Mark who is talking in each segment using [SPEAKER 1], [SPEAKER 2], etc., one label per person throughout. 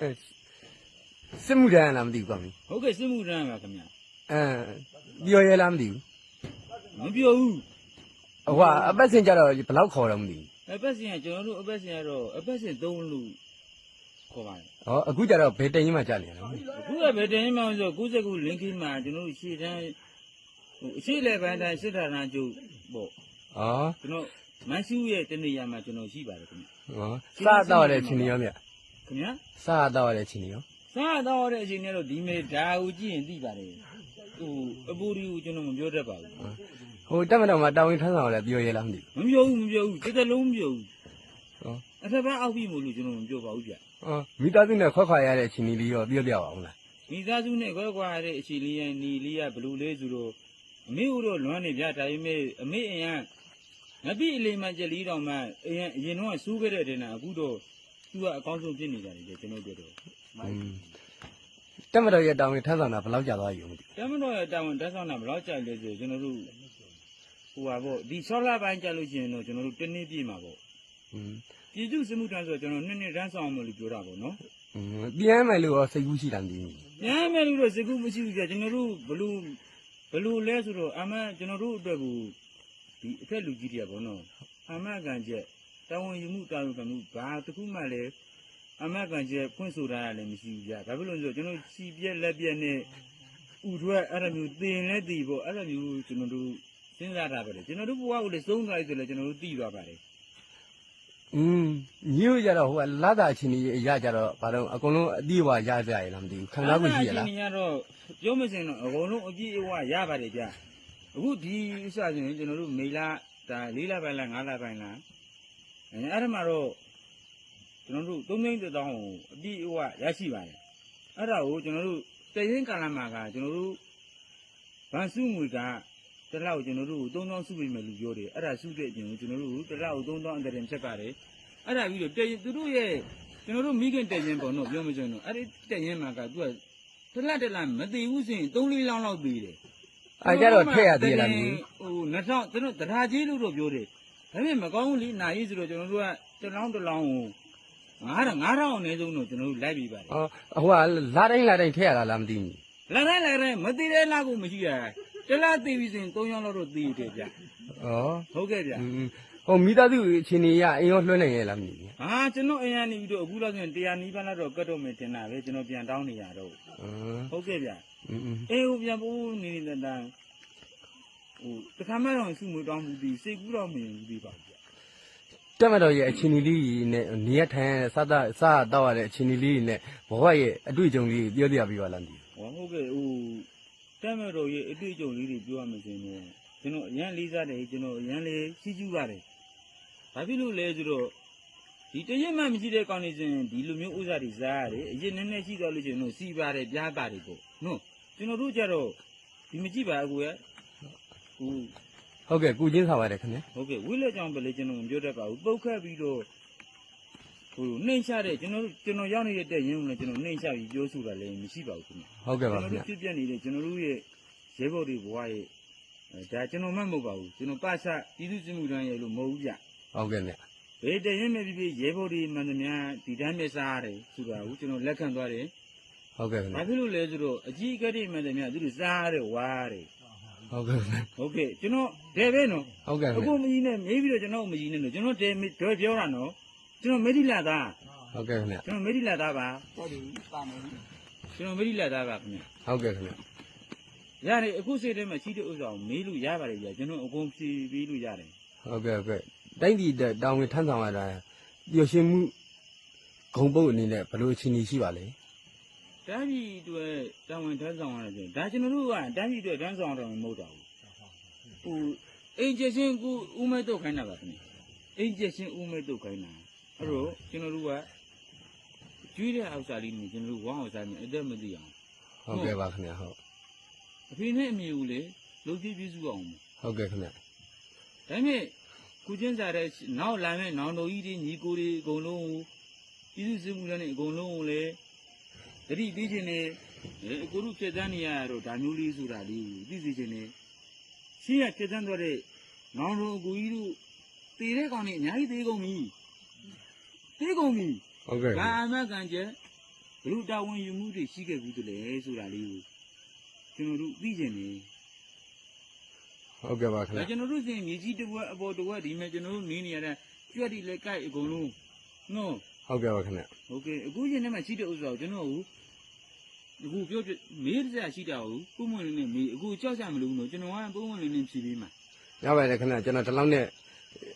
[SPEAKER 1] အဲစစ်မှုတန်းလားမသိဘူးကွာမင်း
[SPEAKER 2] ဟုတ်ကဲ့စစ်မှုထမ်းပါခင်ဗျ
[SPEAKER 1] အဲပြောရဲလားမသိဘူး
[SPEAKER 2] မပြောဘူး
[SPEAKER 1] ဟိုကအပတ်စဉ်ကြတော့ဘယ်လောက်ခေါ်တော့မသိဘူး
[SPEAKER 2] အပတ်စဉ်ကကျွန်တော်တို့အပတ်စဉ်ကတော့အပတ်စဉ်3လို့ခေါ်ပါတယ်
[SPEAKER 1] ဟောအခုကြတော့ဘယ်တိုင်ကြီးမှကြာနေရလဲ
[SPEAKER 2] အခုကဘယ်တင်မှဆို99လင်းခင်းမှာကျွန်တော်တို့ရှေ့တန်းဟိုအရှိလေပိုင်းတိုင်းစစ်ထာဏာကျုပ်ပေါ့
[SPEAKER 1] ဟော
[SPEAKER 2] ကျွန်တော်မန်ရှူရဲ့တနေရာမှာကျွန်တော်ရှိပါတယ်ခင်ဗျ
[SPEAKER 1] ဟောစားတော့ရတဲ့ချင်းရောမြ
[SPEAKER 2] ခင်ဗျာ
[SPEAKER 1] စားတော့ရတဲ့ချင်းရော
[SPEAKER 2] စားတော့တဲ့အချိန်နဲ့တော့ဒီမေဒါကိုကြည့်ရင်သိပါတယ်ဟိုအပူရီကိုကျွန်တော်မပြောတတ်ပါဘူး
[SPEAKER 1] ဟိုတက်မတော်မှာတာဝန်ထမ်းဆောင်ရလဲပြောရဲလားမသိ
[SPEAKER 2] မပြောဘူးမပြောဘူးတစ်သက်လုံးမပြောဘူး
[SPEAKER 1] ဘူးဟော
[SPEAKER 2] အထက်ဘက်အောက်ပြီမို့လို့ကျွန်တော်မပြောပါဘူးဗျ
[SPEAKER 1] ဟောမိသားစုနဲ့ခွက်ခွာရတဲ့ချင်းလေးရောပြောပြပါအောင်လား
[SPEAKER 2] မိသားစုနဲ့ခွဲခွာရတဲ့အချိန်လေးရဲ့ညီလေးကဘလူလေးဆိုတော့အမေတို့တော့လွမ်းနေဗျဒါပေမဲ့အမေအရင်ငပိအလေးမှကြက်လီတောင်မှအရင်အရင်တော့စူးခဲ့တဲ့တင်တာအခုတော့ သူကအကောင်းဆုံးဖြစ်နေကြတယ်လေကျွန်တော်တို့တော့
[SPEAKER 1] တက်မတော်ရဲ့တာဝန်ထမ်းဆောင်တာဘယ်လောက်ကြာသွားပြီမသိ
[SPEAKER 2] တမန်တော်ရဲ့တာဝန်တက်ဆောင်တာဘယ်လောက်ကြာလဲဆိုကျွန်တော်တို့ဟိုပါပေါ့ဒီဆောလာပိုင်းကြာလို့ရှိရင်တော့ကျွန်တော်တို့တစ်နှစ်ပြည့်မှာပေါ့
[SPEAKER 1] ဘူး
[SPEAKER 2] ပြည်သူစစ်မှုထမ်းဆိုတော့ကျွန်တော်နှစ်နှစ်တန်းဆောင်မယ်လို့ပြောတာပေါ့နော်
[SPEAKER 1] อืมပြန်မယ်လို့ရောစိတ်ကူးရှိတာမသိဘူး။
[SPEAKER 2] ညမ်းမယ်လို့တော့စကူမရှိဘူးကြာကျွန်တော်တို့ဘလူဘလူလဲဆိုတော့အမကျွန်တော်တို့အတွက်ကိုဒီအထက်လူကြီးတွေကပေါ့နော်။အမကန်ချက် တာဝန်ယူမှုတာဝန်ခံမှုဘာတစ်ခုမှလည်းအမကန်ချက်ဖွင့်ဆိုတာလည်းမရှိဘူးကြာ။ဒါဖြစ်လို့ဆိုတော့ကျွန်တော်စီပြက်လက်ပြက်နဲ့ဥထွက်အဲ့လိုမျိုးတင်လဲတည်ပေါ့အဲ့လိုမျိုးကျွန်တော်တို့စဉ်းစားတာပဲလေကျွန်တော်တို့ဘဝကိုလည်းသုံးသွားပြီဆိုလည်းကျွန်တော်တို့သိသွားပါတယ်
[SPEAKER 1] อืมညို့ကြတော့ဟိုကလာတာချင်းကြီးရကြတော့ဘာလို့အကုန်လုံးအတိအဝရကြရလားမသိဘူးခံစားမှုရှိရလား
[SPEAKER 2] အဲ့ဒါအချိန်ကြီးကတော့ပြောမစင်တော့အကုန်လုံးအပြည့်အဝရပါတယ်ကြာအခုဒီဥစ္စာဆိုရင်ကျွန်တော်တို့မေလာဒါ၄လပိုင်းလား၅လပိုင်းလား အဲအဲ့ဒါမှတော့ကျွန်တော်တို့၃သိန်းတစ်သောင်းကိုအပြည့်အဝရရှိပါတယ်အဲ့ဒါကိုကျွန်တော်တို့တရင်ကာလမှာကကျွန်တော်တို့ဗန်စုငွေကတစ်လောက်ကျွန်တော်တို့ကို3000စုပေးမယ်လို့ပြောတယ်အဲ့ဒါစုတဲ့အပြင်ကိုကျွန်တော်တို့တစ်လောက်3000အတရင်ချက်ပါတယ်အဲ့ဒါပြီးတော့တရင်သူတို့ရဲ့ကျွန်တော်တို့မိခင်တရင်ပေါ့နော်ပြောမစင်တော့အဲ့ဒီတရင်မှာကသူကတစ်လက်တစ်လက်မသိဘူးဆိုရင်3 4လောင်းလောက်ပေးတယ်
[SPEAKER 1] အဲကြတော့ထည့်ရသေးလားမသိ
[SPEAKER 2] ဟို2000ကျွန်တော်တရားကြီးလို့တော့ပြောတယ် ဒါပေမဲ့မကောင်းဘူးလေနာရေးဆိုတော့ကျွန်တော်တို့ကတလောင်းတလောင်းကို9000 9000အနည်းဆုံးတော့ကျွန်တော်တို့လိုက်ပြီးပါတယ်
[SPEAKER 1] ဟောဟိုကလာတိုင်းလာတိုင်းထည့်ရတာလားမသိဘူး
[SPEAKER 2] လာတိုင်းလာတိုင်းမသိတဲ့လားကိုမရှိရတလားသိပြီဆိုရင်3ရောင်းလောက်တော့သိရတယ်ဗျ
[SPEAKER 1] ဩ
[SPEAKER 2] ဟုတ်ကဲ့ဗျ
[SPEAKER 1] ဟိုမိသားစုအချင်းကြီးကအင်ရောလွှဲနိုင်ရဲ့လားမသိဘူး
[SPEAKER 2] ဟာကျွန်တော်အင်ရနေပြီးတော့အခုလောက်ဆိုရင်100နီးပါးလောက်တော့ကတ်တော့မယ်တင်တာပဲကျွန်တော်ပြန်တောင်းနေရတော့ဟုတ်ကဲ့ဗျ
[SPEAKER 1] အင်း
[SPEAKER 2] အိမ်ကိုပြန်ပို့နေနေတဲ့တန်း ဟိုတခါမှတော့စုမတောင်းဘူးဒီစိတ်ကူးတော့မရင်ဘူးဒီပါဗျ
[SPEAKER 1] တက်မတော်ရဲ့အချင်းကြီးလေးနဲ့နေရထိုင်ရတဲ့စားတာစားတော့ရတဲ့အချင်းကြီးလေးနဲ့ဘဝရဲ့အတွေ့အကြုံလေးပြောပြပြပါလားမသိဘူး
[SPEAKER 2] ဟောဟုတ်ကဲ့ဟိုတက်မတော်ရဲ့အတွေ့အကြုံလေးတွေပြောရမယ်ဆိုရင်တော့ကျွန်တော်အရန်လေးစားတယ်ကျွန်တော်အရန်လေးစီးကျူးပါတယ်ဘာဖြစ်လို့လဲဆိုတော့ဒီတရက်မှမရှိတဲ့ကောင်းနေစဉ်ဒီလိုမျိုးဥစ္စာတွေစားရတယ်အရင်နည်းနည်းရှိတော့လို့ရှိရင်တော့စီးပါတယ်ပြားပါတယ်ပေါ့နော်ကျွန်တော်တို့ကြတော့ဒီမကြည့်ပါအကူရဲ့ ဟို
[SPEAKER 1] ဟုတ်ကဲ့ကုချင်းစားပါတယ်ခင်ဗျာ
[SPEAKER 2] ဟုတ်ကဲ့ဝိလက်ကြောင့်ပဲလေကျွန်တော်မပြောတတ်ပါဘူးပုတ်ခတ်ပြီးတော့ဟိုနှိမ့်ချတဲ့ကျွန်တော်တို့ကျွန်တော်ရောက်နေတဲ့ရင်းကိုလည်းကျွန်တော်နှိမ့်ချပြီးပြောဆိုတာလည်းမရှိပါဘူးခင်ဗျ
[SPEAKER 1] ဟုတ်ကဲ့ပါ
[SPEAKER 2] ကျွန်
[SPEAKER 1] ခင်
[SPEAKER 2] တော်
[SPEAKER 1] ဗျာ
[SPEAKER 2] တို့ဖြစ်ပြနေတဲ့ကျွန်တော်တို့ရဲ့ရဲဘော်တွေဘဝရဲ့အဲဒါကျွန်တော်မှမဟုတ်ပါဘူးကျွန်တော်ပါစပြည်သူ့စစ်မှုထမ်းရဲ့လို့မဟုတ်ဘူးဗျ
[SPEAKER 1] ဟုတ်ကဲ့ဗျာ
[SPEAKER 2] ဘယ်တရင်မဲ့ဖြစ်ဖြစ်ရဲဘော်တွေမှန်သမျှဒီတန်းမြစားရတယ်ဆိုတာကိုကျွန်တော်လက်ခံသွားတယ်
[SPEAKER 1] ဟုတ်ကဲ့ခင်
[SPEAKER 2] ဘာ
[SPEAKER 1] ဗျာ
[SPEAKER 2] ဖြစ်လို့လဲဆိုတော့အကြီးအကဲတွေမှန်သမျှသူတို့စားရတယ်ဝါရတယ်
[SPEAKER 1] ဟုတ်ကဲ့ခင်ဗျာ
[SPEAKER 2] ဟုတ်ကဲ့ကျွန်တော်ဒဲပဲနော်
[SPEAKER 1] ဟုတ်ကဲ့
[SPEAKER 2] အ
[SPEAKER 1] ခင်
[SPEAKER 2] ခု
[SPEAKER 1] ဗျာ
[SPEAKER 2] မကြီးနဲ့မေးပြီးတော့ကျွန်တော်မကြီးနဲ့နော်ကျွန်တော်တဲတွဲပြောတာနော်ကျွန်တော်မေဒီလာသား
[SPEAKER 1] ဟုတ်ကဲ့ခင်ဗျာ
[SPEAKER 2] ကျွန်တော်မေဒီလာသားပါဟုတ်တယ်ပါမယ်ကျွန်တော်မေဒီလာသားပါခင်ဗျ
[SPEAKER 1] ဟုတ်ကဲ့ခင်ဗျာ
[SPEAKER 2] ရတယ်အခုစိတ်ထဲမှာရှိတဲ့ဥစ္စာကိုမေးလို့ရပါတယ်ကြာကျွန်တော်အကုန်ဖြေပေးလို့ရတယ်
[SPEAKER 1] ဟုတ်ကဲ့ဟုတ်ကဲ့တိုင်းပြည်တဲ့တောင်းဝင်ထမ်းဆောင်ရတာပျော်ရွှင်မှုဂုံပုတ်အနေနဲ့ဘယ်လိုအချင်းကြီးရှိပါလဲ
[SPEAKER 2] တန်းပြည်အတွက်တာဝန်ထမ်းဆောင်ရတယ်ဆိုရင်ဒါကျွန်တော်တို့ကတန်းပြည်အတွက်ထမ်းဆောင်ရတယ်မဟုတ်တော့ဘူးဟိုအင်ဂျင်ရှင်ကူဦးမဲတော့ခိုင်းတာပါခင်ဗျအင်ဂျင်ရှင်ဦးမဲတော့ခိုင်းတာအဲ့တော့ကျွန်တော်တို့ကကျွေးတဲ့အောက်စာလေးနဲ့ကျွန်တော်တို့ဝမ်းအောင်စားမယ်အသက်မသိအောင်
[SPEAKER 1] ဟုတ်ကဲ့ပါခင်ဗျာဟုတ်
[SPEAKER 2] အဖေနဲ့အမေကိုလေလုပ်ပြည့်ပြည့်စုအောင်
[SPEAKER 1] ဟုတ်ကဲ့ခင်ဗျာ
[SPEAKER 2] ဒါပေမဲ့ကုချင်းစားတဲ့နောက်လာမဲ့နောင်တော်ကြီးတွေညီကိုတွေအကုန်လုံးကိုပြည်သူစစ်မှုလည်းအကုန်လုံးကိုလေ တတိပြီးခြင်းနဲ့အကိုတို့ဖြတ်သန်းနေရတော့ဒါမျိုးလေးဆိုတာလေးကိုသိစေခြင်းနဲ့ရှင်းရဖြတ်သန်းသွားတဲ့နောင်တော်အကိုကြီးတို့တည်တဲ့ကောင်တွေအများကြီးသေးကုန်ပြီသေးကုန်ပြီ
[SPEAKER 1] ဟုတ်ကဲ့ခင်
[SPEAKER 2] ဒါ
[SPEAKER 1] ဗျာ
[SPEAKER 2] အမကန်ကျဲဘလို့တာဝန်ယူမှုတွေရှိခဲ့ဘူးတလဲဆိုတာလေးကိုကျွန်တော်တို့သိကျင်နေ
[SPEAKER 1] ဟုတ်ကဲ့ပါခင်
[SPEAKER 2] ဒါ
[SPEAKER 1] ဗျာ
[SPEAKER 2] ကျွန်တော်တို့စင်မြေကြီးတစ်ဝက်အပေါ်တစ်ဝက်ဒီမဲ့ကျွန်တော်တို့နေနေရတဲ့ကြွက်ဒီလက်ကိုက်အကုန်လုံးနော်
[SPEAKER 1] ဟုတ်ကဲ့ပါခင်ဗျာ
[SPEAKER 2] โอเคအခုရင်ထဲမှာရှိတဲ့ဥစ္စာကိုကျွန်တော်အခုပြောပြမေးစရာရှိတာကိုပုံမှန်လေးနဲ့မေးအခုကြောက်ကြမလို့ဘူးနော်ကျွန်တော်ကပုံမှန်လေးနဲ့ဖြေပေးမှာ
[SPEAKER 1] ရပါတယ်ခင်ဗျာကျွန်တော်ဒီလောက်နဲ့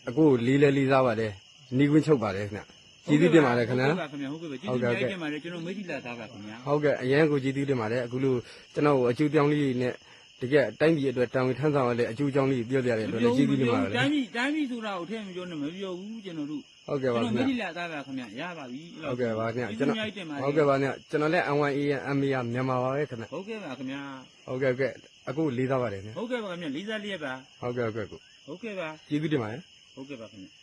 [SPEAKER 1] အခုလေးလဲလေးစားပါတယ်နီးကွင်းချုပ်ပါတယ်ခင်ဗျာကျေးဇူးတင်ပါတယ်ခင်ဗျာ
[SPEAKER 2] ဟုတ်ကဲ့ခင်ဗျာဟုတ်ကဲ့ကျေးဇူးတင်ပါတယ်ကျွန်တော်မေးကြည့်လာတာပါခင်ဗျာ
[SPEAKER 1] ဟုတ်ကဲ့အရင်ကိုကျေးဇူးတင်ပါတယ်အခုလိုကျွန်တော်ကိုအကျိုးပြောင်းလေးနဲ့တကယ်တိုင်းပြည်အတွက်တောင်းထမ်းဆောင်ရတဲ့အကျိုးကြောင်းလေးပြောပြရတဲ့အတွက်လည်းကျေးဇူးတင်ပါတယ်
[SPEAKER 2] တိုင်းပြည်တိုင်းပြည်ဆိုတာကိုထည့်မပြောနဲ့မပြောဘူးကျွန်တော်တို့
[SPEAKER 1] ဟုတ်ကဲ့ပါ
[SPEAKER 2] ကျွန်
[SPEAKER 1] ခင်
[SPEAKER 2] တော်မေး
[SPEAKER 1] ဗျာ
[SPEAKER 2] ကြည့်လာတာပါခင်ဗျာရပါပြီ
[SPEAKER 1] ဟုတ်ကဲ့ပါခင်ဗျာကျွန်တော်
[SPEAKER 2] ကျေးဇူးအများကြီးတင်ပါတယ်
[SPEAKER 1] ဟုတ်ကဲ့ပါခင်ဗျာကျွန်တော်လည်း N1AN MA မြန်မာပါပဲခင်ဗျာ
[SPEAKER 2] ဟုတ်ကဲ့ပါခင်ဗျာ
[SPEAKER 1] ဟုတ်ကဲ့ဟုတ်ကဲ့အခုလေးစားပါတယ်ခင်ဗျာ
[SPEAKER 2] ဟုတ်ကဲ့ပါခင်ဗျာလေးစားလျက်ပါ
[SPEAKER 1] ဟုတ်ကဲ့ဟုတ်ကဲ့ကို
[SPEAKER 2] ဟုတ်ကဲ့ပါ
[SPEAKER 1] ကျေးဇူးတင်ပါတယ်
[SPEAKER 2] ဟုတ်ကဲ့ပါခင်ဗျာ